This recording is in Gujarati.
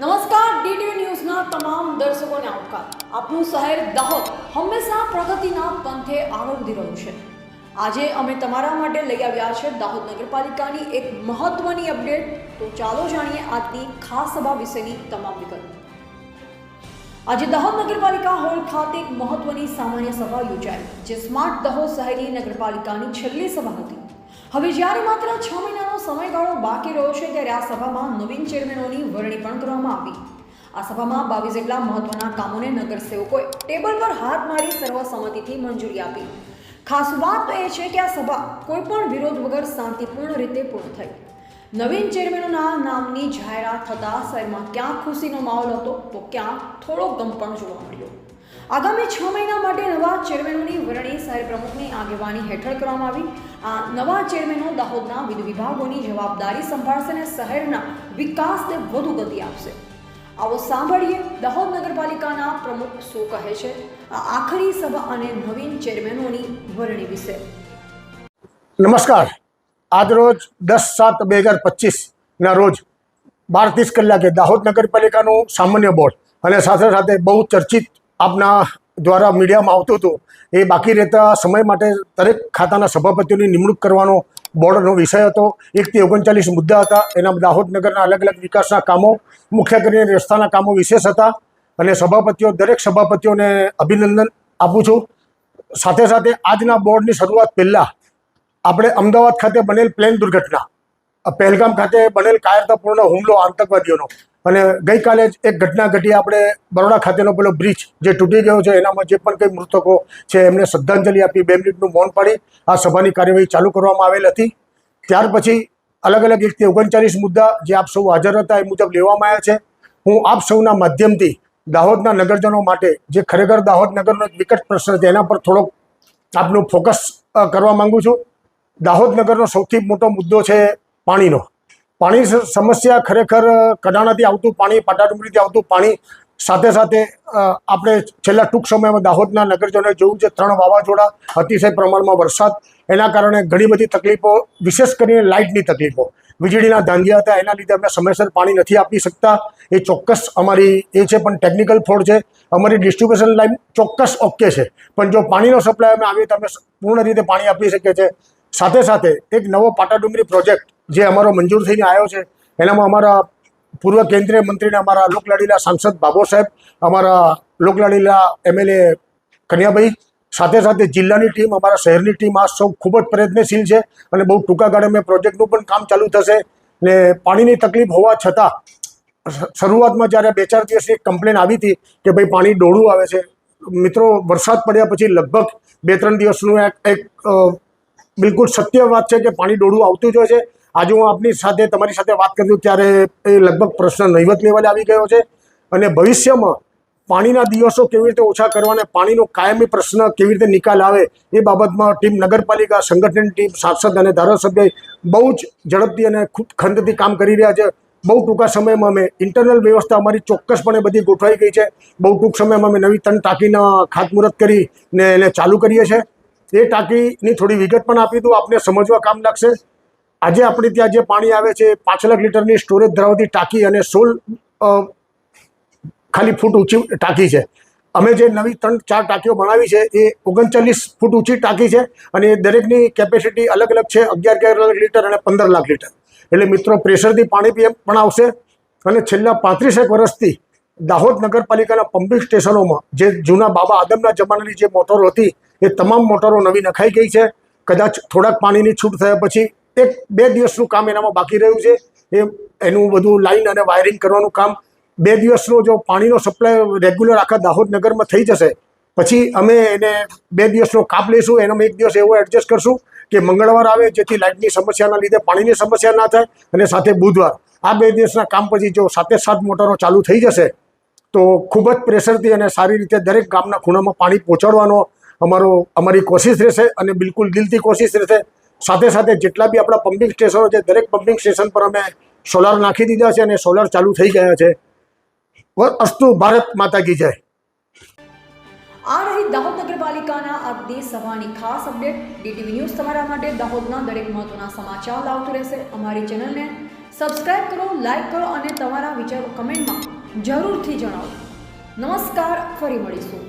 નમસ્કાર, ડીટીવી ન્યૂઝના તમામ દર્શકોને આવકાર. આપનું શહેર દાહોદ હંમેશા પ્રગતિના પંથે આરોગી રહ્યું છે. આજે અમે તમારા માટે લઈ આવ્યા છે દાહોદ નગરપાલિકાની એક મહત્વની અપડેટ. તો ચાલો જાણીએ આજની ખાસ સભા વિશેની તમામ વિગત. આજે દાહોદ નગરપાલિકા હોલ ખાતે એક મહત્વની સામાન્ય સભા યોજાઈ, જે સ્માર્ટ દાહોદ શહેરી નગરપાલિકાની છેલ્લી સભા હતી. હવે જ્યારે માત્ર છ મહિનાનો સમયગાળો બાકી રહ્યો છે ત્યારે આ સભામાં નવીન ચેરમેનોની વરણી પણ કરવામાં આવી. આ સભામાં બાવીસ જેટલા મહત્વના કામોને નગરસેવકોએ ટેબલ પર હાથ મારી સર્વસંમતિથી મંજૂરી આપી. ખાસ વાત તો એ છે કે આ સભા કોઈપણ વિરોધ વગર શાંતિપૂર્ણ રીતે પૂર્ણ થઈ. નવીન ચેરમેનોના નામની જાહેરાત થતાં શહેરમાં ક્યાં ખુશીનો માહોલ હતો, તો ક્યાં થોડો ગમ પણ જોવા મળ્યો. આગામી છ મહિના માટે નવા ચેરમેનોની વરણી શહેર પ્રમુખની આગેવાની હેઠળ કરવામાં આવી. આ નવા ચેરમેનો દાહોદના વિવિધ વિભાગોની જવાબદારી સંભાળશે અને શહેરના વિકાસને વધુ ગતિ આપશે. આવો સાંભળીએ દાહોદ નગરપાલિકાના પ્રમુખ શું કહે છે. આ આખરી સભા અને નવીન ચેરમેનોની વરણી વિશે. નમસ્કાર. આજ રોજ દસ સાત બે હજાર પચીસના રોજ બાર ત્રીસ કલાકે દાહોદ નગરપાલિકાનું સામાન્ય બોર્ડ અને સાથે સાથે બહુ ચર્ચિત આપના દ્વારા મીડિયામાં આવતું હતું. એ બાકી રહેતા સમય માટે દરેક ખાતાના સભાપતિઓની નિમણૂક કરવાનો બોર્ડનો વિષય હતો. એકથી ઓગણચાલીસ મુદ્દા હતા. એના દાહોદ નગરના અલગ અલગ વિકાસના કામો, મુખ્ય કરીને રસ્તાના કામો વિશેષ હતા. અને સભાપતિઓ, દરેક સભાપતિઓને અભિનંદન આપું છું. સાથે સાથે આજના બોર્ડની શરૂઆત પહેલાં આપણે અમદાવાદ ખાતે બનેલ પ્લેન દુર્ઘટના પહેલગામ ખાતે બનેલ કાયરતાપૂર્ણ હુમલો આતંકવાદીઓનો. અને ગઈકાલે જ એક ઘટના ઘટી આપણે બરોડા ખાતેનો પેલો બ્રિજ જે તૂટી ગયો છે, એનામાં જે પણ કંઈ મૃતકો છે, એમને શ્રદ્ધાંજલિ આપી, બે મિનિટનું મૌન પાડી, આ સભાની કાર્યવાહી ચાલુ કરવામાં આવેલ હતી. ત્યાર પછી અલગ અલગ એકથી ઓગણચાલીસ મુદ્દા જે આપ સૌ હાજર હતા એ મુજબ લેવામાં આવ્યા છે. હું આપ સૌના માધ્યમથી દાહોદના નગરજનો માટે જે ખરેખર દાહોદ નગરનો એક વિકટ પ્રશ્ન છે, એના પર થોડોક આપનું ફોકસ કરવા માગું છું. દાહોદ નગરનો સૌથી મોટો મુદ્દો છે પાણીનો. પાણી સમસ્યા ખરેખર કડાણાથી આવતું પાણી પાટાડુંગરીથી આવતું પાણી સાથે સાથે આપણે છેલ્લા ટૂંક સમયમાં દાહોદના નગરજનોએ જોયું છે ત્રણ વાવાઝોડા, અતિશય પ્રમાણમાં વરસાદ, એના કારણે ઘણી બધી તકલીફો, વિશેષ કરીને લાઇટની તકલીફો. વીજળીના ધાંધિયા હતા, એના લીધે અમે સમયસર પાણી નથી આપી શકતા. એ ચોક્કસ અમારી, એ છે પણ ટેકનિકલ ફોડ છે. અમારી ડિસ્ટ્રીબ્યુશન લાઇન ચોક્કસ ઓકે છે. પણ જો પાણીનો સપ્લાય અમે આવીએ તો અમે પૂર્ણ રીતે પાણી આપી શકીએ છીએ સાથે સાથે એક નવો પાટાડુંગરી પ્રોજેક્ટ જે અમારો મંજૂર થઈને આવ્યો છે, એનામાં અમારા પૂર્વ કેન્દ્રીય મંત્રીને અમારા લોકલાડીલા સાંસદ બાબો સાહેબ, અમારા લોકલાડીલા એમએલએ કન્યાભાઈ, સાથે સાથે જિલ્લાની ટીમ, અમારા શહેરની ટીમ આ સૌ ખૂબ જ પ્રયત્નશીલ છે અને બહુ ટૂંકા ગાળે મેં પ્રોજેક્ટનું પણ કામ ચાલુ થશે ને પાણીની તકલીફ હોવા છતાં શરૂઆતમાં જ્યારે બે ચાર દિવસની કમ્પ્લેન આવી હતી કે ભાઈ પાણી ડોળું આવે છે, મિત્રો વરસાદ પડ્યા પછી લગભગ બે ત્રણ દિવસનું એક બિલકુલ સત્ય વાત છે કે પાણી ડોળું આવતું જ હોય છે. આજે હું આપની સાથે, તમારી સાથે વાત કરું ત્યારે એ લગભગ પ્રશ્ન નહીવત લેવલે આવી ગયો છે. અને ભવિષ્યમાં પાણીના દિવસો કેવી રીતે ઓછા કરવા પાણીનો કાયમી પ્રશ્ન કેવી રીતે નિકાલ આવે, એ બાબતમાં ટીમ નગરપાલિકા, સંગઠન ટીમ, સાંસદ અને ધારાસભ્ય બહુ જ ઝડપથી અને ખૂબ ખંડથી કામ કરી રહ્યા છે. બહુ ટૂંકા સમયમાં અમે ઇન્ટરનલ વ્યવસ્થા અમારી ચોક્કસપણે બધી ગોઠવાઈ ગઈ છે. બહુ ટૂંક સમયમાં અમે નવી ત્રણ ટાંકીના ખાતમુહૂર્ત કરી ને એને ચાલુ કરીએ છીએ. એ ટાંકીની થોડી વિગત પણ આપી દઉં. આપને સમજવા કામ લાગશે. આજે આપણે ત્યાં જે પાણી આવે છે પાંચ લાખ લીટરની સ્ટોરેજ ધરાવતી ટાંકી અને સોળ ખાલી ફૂટ ઊંચી ટાંકી છે. અમે જે નવી ત્રણ, ચાર ટાંકીઓ બનાવી છે, એ ઓગણચાલીસ ફૂટ ઊંચી ટાંકી છે અને દરેકની કેપેસિટી અલગ અલગ છે, અગિયાર અગિયાર લાખ લીટર અને પંદર લાખ લીટર. એટલે મિત્રો, પ્રેશરથી પાણી પી પણ આવશે. અને છેલ્લા પાંત્રીસેક વર્ષથી દાહોદ નગરપાલિકાના પમ્પિંગ સ્ટેશનોમાં જે જૂના બાબા આદમના જમાનાની જે મોટરો હતી એ તમામ મોટરો નવી નખાઈ ગઈ છે. કદાચ થોડાક પાણીની છૂટ થયા પછી એક બે દિવસનું કામ એનામાં બાકી રહ્યું છે. એ એનું બધું લાઈન અને વાયરિંગ કરવાનું કામ. બે દિવસનો જો પાણીનો સપ્લાય રેગ્યુલર આખા દાહોદ નગરમાં થઈ જશે. પછી અમે એને બે દિવસનો કાપ લઈશું. એનો એક દિવસ એવો એડજસ્ટ કરશું કે મંગળવાર આવે જેથી લાઇટની સમસ્યાના લીધે પાણીની સમસ્યા ના થાય અને સાથે બુધવાર. આ બે દિવસના કામ પછી જો સાતે સાત મોટરો ચાલુ થઈ જશે તો ખૂબ જ પ્રેશરથી અને સારી રીતે દરેક ગામના ખૂણામાં પાણી પહોંચાડવાનો અમારો, અમારી કોશિશ રહેશે અને બિલકુલ દિલથી કોશિશ રહેશે. સાથે સાથે જેટલા બી આપણા પમ્પિંગ સ્ટેશનો છે, દરેક પમ્પિંગ સ્ટેશન પર અમે સોલાર નાખી દીધા છે અને સોલાર ચાલુ થઈ ગયા છે. અસ્તુ ભારત માતા કી જય. આ રહી દાહોદ નગરપાલિકાના આજની સભાની ખાસ અપડેટ ડીટીવી ન્યૂઝ તમારા માટે દાહોદના દરેક મહત્વના સમાચાર લાવતું રહેશે. અમારી ચેનલને સબસ્ક્રાઇબ કરો લાઈક કરો અને તમારા વિચારો કમેન્ટમાં જરૂરથી જણાવો. નમસ્કાર, ફરી મળીશું.